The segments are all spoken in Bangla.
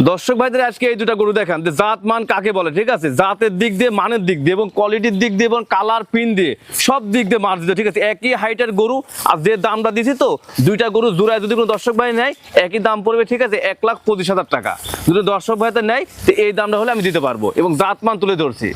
দর্শক ভাইদের আজকে এই দুটা গরু দেখান। যে জাত মান কাকে বলে, ঠিক আছে? জাতের দিক দিয়ে, মানের দিক দিয়ে এবং কোয়ালিটির দিক দিয়ে এবং কালার পিন দিয়ে, সব দিক দিয়ে মার দিতে ঠিক আছে? একই হাইটের গরু, আর যে দামটা দিছি তো, দুইটা গরু জোড়ায় যদি কোনো দর্শক ভাই নেয়, একই দাম পড়বে, ঠিক আছে? এক লাখ পঁচিশ হাজার টাকা। যদি দর্শক ভাইতে নেয়, তো এই দামটা হলে আমি দিতে পারব এবং জাত মান তুলে ধরছি।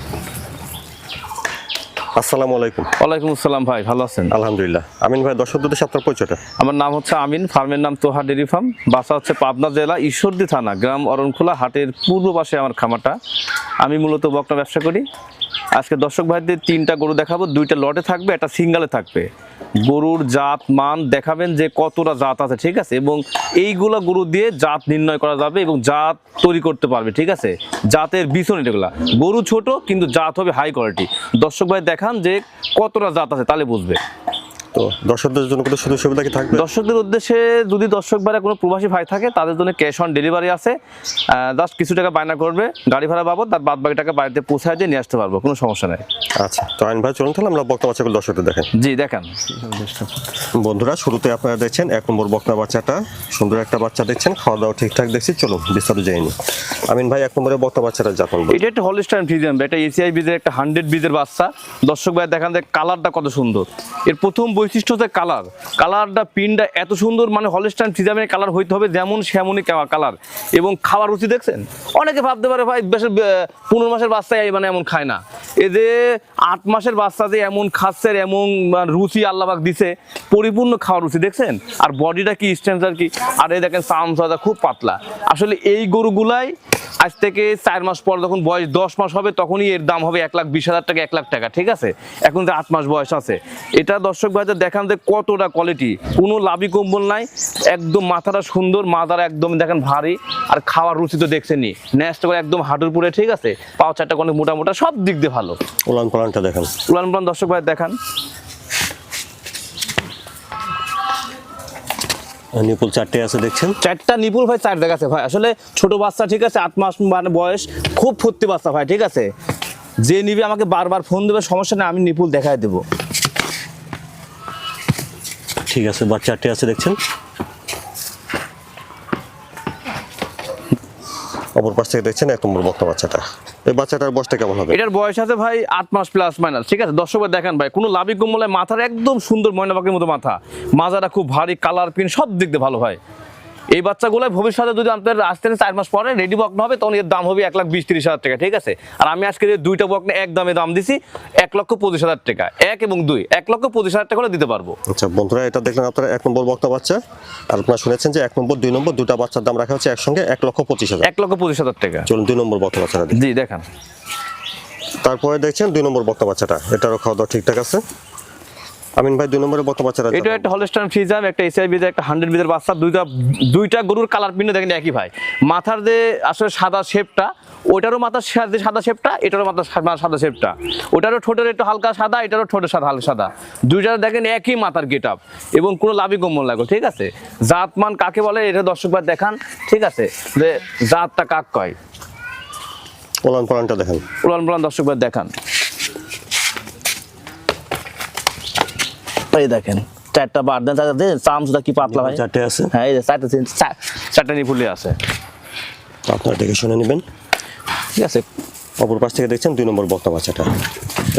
আসসালামু আলাইকুম। ওয়ালাইকুম আসসালাম ভাই ভালো আছেন? আলহামদুলিল্লাহ। আমিন ভাই দর্শক সাথে আপনার পরিচয়টা? আমার নাম হচ্ছে আমিন ফার্মের নাম তোহা ডেরি ফার্ম বাসা হচ্ছে পাবনা জেলা ঈশ্বরদী থানা গ্রাম অরণখোলা হাটের পূর্ব পাশে আমার খামারটা। আমি মূলত বকটা ব্যবসা করি। আজকে দর্শক ভাইদের তিনটা গরু দেখাবো, দুইটা লটে থাকবে, একটা সিঙ্গালে থাকবে। গরুর জাত, মান দেখাবেন যে কতটা জাত আছে, ঠিক আছে? এবং এইগুলো গরু দিয়ে জাত নির্ণয় করা যাবে এবং জাত তৈরি করতে পারবে, ঠিক আছে? জাতের বিছন এগুলা। গরু ছোট, কিন্তু জাত হবে হাই কোয়ালিটি দর্শক ভাই দেখান যে কতটা জাত আছে, তাহলে বুঝবে। তো দর্শকদের জন্য কোনো সুযোগ সুবিধা কি থাকবে? দর্শকদের উদ্দেশ্যে যদি দর্শক ভাইরা কোনো প্রবাসী ভাই থাকে তাদের জন্য ক্যাশ অন ডেলিভারি আছে। জাস্ট কিছু টাকা বায়না করবে গাড়ি ভাড়া বাবদ তার বাদ বাকি টাকা বাড়িতে পৌঁছায় দিয়ে নিয়ে আসতে পারব কোনো সমস্যা নেই। আচ্ছা তো আইন ভাই চলুন তাহলে আমরা বক্তা বাচ্চাগুলো দর্শকদের দেখেন জি দেখেন। বন্ধুরা শুরুতে আপনারা দেখছেন এক নম্বর বক্তা বাচ্চাটা। সুন্দর একটা বাচ্চা দেখছেন খাওয়া দাওয়া ঠিকঠাক দেখছি চলুন বিস্তারিত যাইনি আমিন ভাই এক নম্বরে বক্তা বাচ্চাটা যাপন এটা একটা হলিস্টাইন ফ্রিজিয়াম এটা এসিআই বীজের একটা হান্ড্রেড বীজের বাচ্চা। দর্শক ভাই দেখান যে কালারটা কত সুন্দর। এর প্রথম বৈশিষ্ট্য হচ্ছে কালার কালারটা পিনটা এত সুন্দর মানে হলিস্টাইন ফ্রিজিয়ামের কালার হইতে হবে যেমন সেমনই কালার এবং খাওয়ার রুচি দেখছেন? অনেকে ভাবতে পারে, ভাই, বেশ পনেরো মাসের বাচ্চা এই মানে এমন খায় না। এ যে আট মাসের বাচ্চা যে এমন খাচ্ছে, এমন মানে রুচি আল্লাহবাক দিছে, পরিপূর্ণ খাওয়ার রুচি দেখছেন? আর বডিটা কি স্ট্রেংথ কি? আর এই দেখেন সামসাদা খুব পাতলা। আসলে এই গরুগুলাই আজ থেকে চার মাস পর যখন বয়স দশ মাস হবে, তখনই এর দাম হবে এক লাখ বিশ হাজার টাকা, এক লাখ টাকা, ঠিক আছে? এখন যে আট মাস বয়স আছে। এটা দর্শক ভাইদের দেখান যে কতটা কোয়ালিটি কোনো লাভি কম্বল নাই একদম মাথাটা সুন্দর মাথাটা একদম দেখেন ভারী আর খাওয়ার রুচি তো দেখছেনই। নেক্সট করে একদম হাঁটুর পুরে ঠিক আছে? পাও চারটা কোনো মোটা মোটা সব দিক দিয়ে ভালো। উলান পালানটা দেখেন। উলান পালান দর্শক ভাই দেখান। নিপুল চারটে আছে দেখছেন? চারটা নিপুল ভাই চার দেখাচ্ছে ভাই। আসলে ছোট বাচ্চা ঠিক আছে আট মাস মানে বয়স খুব ফুর্তি বাচ্চা ভাই ঠিক আছে? যে নিবে আমাকে বারবার ফোন দেবে সমস্যা নেই আমি নিপুল দেখাই দেবো। ঠিক আছে বা চারটে আছে দেখছেন? অপর পাশ থেকে দেখছেন এক নম্বর বক্তা বাচ্চাটা। এই বাচ্চাটার বয়সটা কেমন হবে? এটার বয়স আছে ভাই আট মাস প্লাস মাইনাস ঠিক আছে? দর্শক দেখেন ভাই কোনো লাভি কম্বলায় মাথার একদম সুন্দর ময়না পাখির মতো মাথা। মাজাটা খুব ভারী কালার পিন সব দিক দিয়ে ভালো হয়। এই বাচ্চাগুলো ভবিষ্যতে যদি আপনার আসতে চার মাস পরে রেডি বকনা হবে তখন এর দাম হবে এক লাখ বিশ তিরিশ হাজার টাকা ঠিক আছে? আর আমি আজকে যে দুইটা বকনা এক দামে দাম দিছি এক লক্ষ পঁচিশ হাজার টাকা। এক এবং দুই এক লক্ষ পঁচিশ হাজার টাকা করে দিতে পারব। আচ্ছা বন্ধুরা এটা দেখলেন আপনারা এক নম্বর বক্তা বাচ্চা। আর আপনারা শুনেছেন যে এক নম্বর দুই নম্বর দুটা বাচ্চার দাম রাখা হচ্ছে একসঙ্গে এক লক্ষ পঁচিশ হাজার। এক লক্ষ পঁচিশ হাজার টাকা। চলুন দুই নম্বর বক্তা বাচ্চাটা। জি দেখান। তারপরে দেখছেন দুই নম্বর বক্তা বাচ্চাটা। এটারও খাওয়া দাওয়া ঠিকঠাক আছে? আমিন ভাই দুই নম্বরের বক্তা বাচ্চাটা এটা একটা হলস্টাইন ফ্রিজাম একটা এসআই বিজের একটা হান্ড্রেড বিজের বাচ্চা দুইটা দুইটা গরুর কালার পিন্ড দেখেন একই ভাই। মাথার যে আসলে সাদা শেপটা ওইটারও মাথার যে সাদা শেপটা এটারও মাথার সাদা শেপটা ওটারও ঠোঁটের একটু হালকা সাদা এটারও ঠোঁটের সাদা হালকা সাদা। দুইটার দেখেন একই মাথার গেট আপ এবং কোনো লাভই কম্বল লাগো ঠিক আছে? জাতমান কাকে বলে এটা দর্শকবার দেখান ঠিক আছে? যে জাতটা কাক কয়? ওলান পালানটা দেখেন। উলান পালান দর্শকবার দেখান। এই দেখেন চারটা বার দেন চারটা দেন চামচটা কি পাতলা ভাই? চারটে আছে। হ্যাঁ এই যে চারটা চারটা চারটা নিপুলি আছে। আপনারা দেখে শুনে নেবেন। ঠিক আছে। অপর পাশ থেকে দেখছেন দুই নম্বর বক্তা বাচ্চাটা।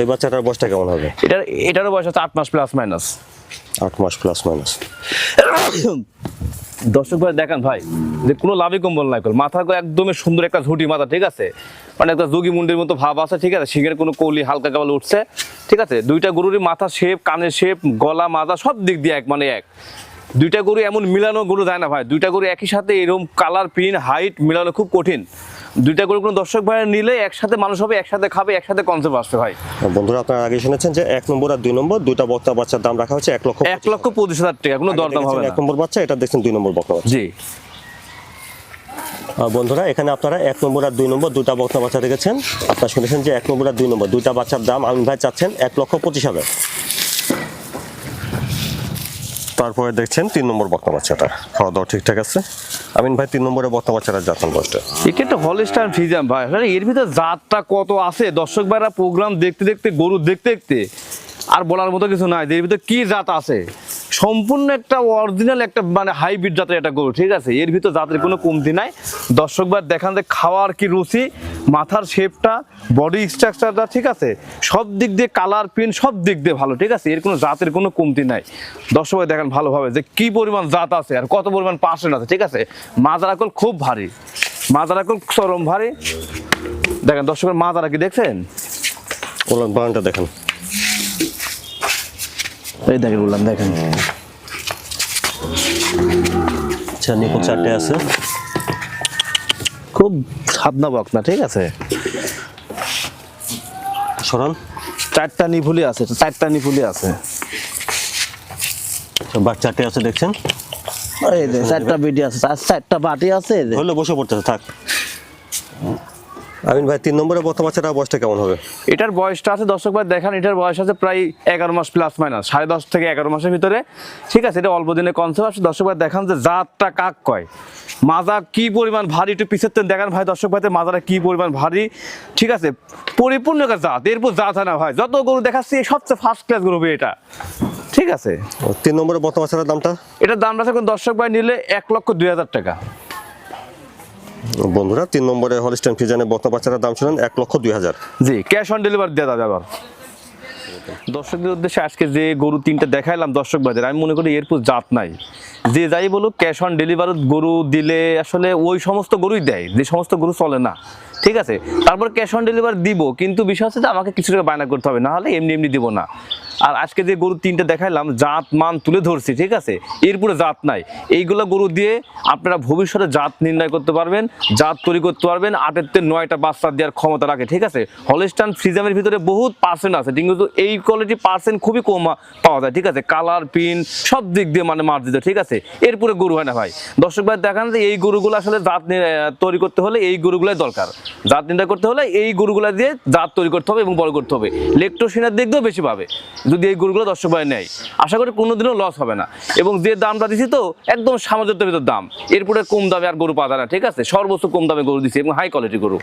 এই বাচ্চাটার বয়সটা কেমন হবে? এটার এটারও বয়স আছে আট মাস প্লাস মাইনাস আট মাস প্লাস মাইনাস দর্শক ভাই, দেখেন ভাই, যে কোনো লাভই কম্বল নাই কল। মাথা একদমই সুন্দর একটা ঝুটি মাথা, ঠিক আছে? মানে একটা যোগী মুন্ডির মতো ভাব আছে, ঠিক আছে? শিঙের কোনো কৌলি হালকা কেবল উঠছে, ঠিক আছে? দুইটা গরুরই মাথা শেপ কানের শেপ গলা, মাজা, সব দিক দিয়ে এক মানে এক। দুইটা গরু এমন মিলানো গরু যায় না ভাই। দুইটা গরু একই সাথে এরকম কালার পিন হাইট মিলানো খুব কঠিন। দুইটা গরু কোনো দর্শক ভাই নিলে একসাথে মানুষ হবে একসাথে খাবে একসাথে কনসেপ্ট আসবে ভাই। বন্ধুরা আপনারা আগে শুনেছেন যে এক নম্বর আর দুই নম্বর দুইটা বক্তা বাচ্চার দাম রাখা হচ্ছে এক লক্ষ এক লক্ষ পঁচিশ হাজার টাকা কোনো দরদাম হবে এক নম্বর বাচ্চা এটা দেখছেন দুই নম্বর বক্তা জি। বন্ধুরা এখানে আপনারা এক নম্বর আর দুই নম্বর দুটা বক্তা বাচ্চা দেখেছেন। আপনারা শুনেছেন যে এক নম্বর আর দুই নম্বর দুইটা বাচ্চার দাম আমিন ভাই চাচ্ছেন এক লক্ষ পঁচিশ হাজার। তারপরে দেখছেন তিন নম্বর বক্তা বাচ্চাটা। খাওয়া দাওয়া ঠিকঠাক আছে? আমিন ভাই, তিন নম্বরে বক্তা বাচ্চাটা যাচ্ছেন বয়সটা এটা একটা হলিস্টার ফিজাম ভাই। এর ভিতরে জাতটা কত আছে? দর্শক ভাইরা প্রোগ্রাম দেখতে দেখতে, গরু দেখতে দেখতে আর বলার মতো কিছু নাই এর ভিতরে কি জাত আছে। সম্পূর্ণ একটা অরিজিনাল একটা মানে হাইব্রিড জাতের একটা গরু, ঠিক আছে? এর ভিতর জাতের কোনো কমতি নাই। দর্শক ভাই দেখান যে খাওয়ার কি রুচি মাথার শেপটা বডি স্ট্রাকচারটা ঠিক আছে? সব দিক দিয়ে কালার প্রিন্ট সব দিক দিয়ে ভালো ঠিক আছে? এর কোনো জাতের কোনো কমতি নাই। দর্শক ভাই দেখেন ভালোভাবে যে কি পরিমাণ জাত আছে আর কত পরিমাণ পার্সেন্ট আছে ঠিক আছে? মাজারাকল খুব ভারী। মাজারাকল চরম ভারী। দেখেন দর্শকের মাজারা কি দেখছেন? ওলান বাগানটা দেখেন। এই দেখেন বললাম দেখেন। আচ্ছা চারটে আছে। খুব সাধনা বক না ঠিক আছে? সরান চারটা নিভুলি আছে চারটা নিভুলি আছে। বাঘ চারটে আছে দেখছেন? এই যে চারটা বিডি আছে চার- চারটা বাটি আছে এই যে। হলে বসে পড়তেছে থাক। আমিন ভাই তিন নম্বরে বর্তমান বাচ্চাটা বয়সটা কেমন হবে? এটার বয়সটা আছে দর্শক ভাই দেখেন এটার বয়স আছে প্রায় এগারো মাস প্লাস মাইনাস সাড়ে দশ থেকে এগারো মাসের ভিতরে। ঠিক আছে এটা অল্প দিনে কনসেপ্ট আছে দর্শক ভাই দেখান যে জাতটা কাক কয়। মাজা কি পরিমাণ ভারী একটু পিছের দেখান ভাই দর্শক ভাই মাজাটা কি পরিমাণ ভারী। ঠিক আছে পরিপূর্ণ একটা জাত এরপর জাত হয় না ভাই যত গরু দেখাচ্ছি সবচেয়ে ফার্স্ট ক্লাস গরু এটা। ঠিক আছে। তিন নম্বরে বর্তমান বাচ্চাটার দামটা? এটার দাম এখন দর্শক ভাই নিলে এক লক্ষ দুই হাজার টাকা। বন্ধুরা তিন নম্বরে হলিস্টান ফিজানের বর্তমান বাচ্চাটার দাম শুনেন এক লক্ষ দুই হাজার। জি ক্যাশ অন ডেলিভারি দেওয়া যাবে আবার। দর্শকদের উদ্দেশ্যে আজকে যে গরু তিনটা দেখাইলাম, দর্শক বাজার আমি মনে করি এরপর জাত নাই। যে যাই বলুক ক্যাশ অন ডেলিভারি গরু দিলে আসলে ওই সমস্ত গরুই দেয়, যে সমস্ত গরু চলে না। ঠিক আছে? তারপর ক্যাশ অন ডেলিভারি দিব, কিন্তু বিষয় হচ্ছে যে আমাকে কিছু টাকা বায়না করতে হবে, না হলে এমনি এমনি দিব না। আর আজকে যে গরু তিনটা দেখাইলাম, জাত, মান তুলে ধরছি, ঠিক আছে? এরপরে জাত নাই। এইগুলো গরু দিয়ে আপনারা ভবিষ্যতে জাত নির্ণয় করতে পারবেন, জাত তৈরি করতে পারবেন, আটের নয়টা বাচ্চা দেওয়ার ক্ষমতা রাখে, ঠিক আছে? হলিস্টান ফ্রিজামের ভিতরে বহুত পার্সেন্ট আছে কিন্তু এই কোয়ালিটি পার্সেন্ট খুবই কম পাওয়া যায়, ঠিক আছে? কালার, পিন, সব দিক দিয়ে মানে মার মার্জিত, ঠিক আছে? এরপরে গরু হয় না ভাই। দর্শক ভাই, দেখান যে এই গরুগুলো আসলে জাত তৈরি করতে হলে এই গরুগুলাই দরকার। জাত নির্ণয় করতে হলে এই গরুগুলা দিয়ে জাত তৈরি করতে হবে এবং বড় করতে হবে। লেকটোসিনের দিক দিয়েও বেশি পাবে। যদি এই গরুগুলো দশ ভাই নেয়, আশা করি কোনোদিনও লস হবে না। এবং যে দামটা দিছি তো, একদম সামঞ্জস্যের ভিতর দাম। এরপরে কম দামে আর গরু পাওয়া না, ঠিক আছে? সর্বোচ্চ কম দামে গরু দিছি, এবং হাই কোয়ালিটি গরু।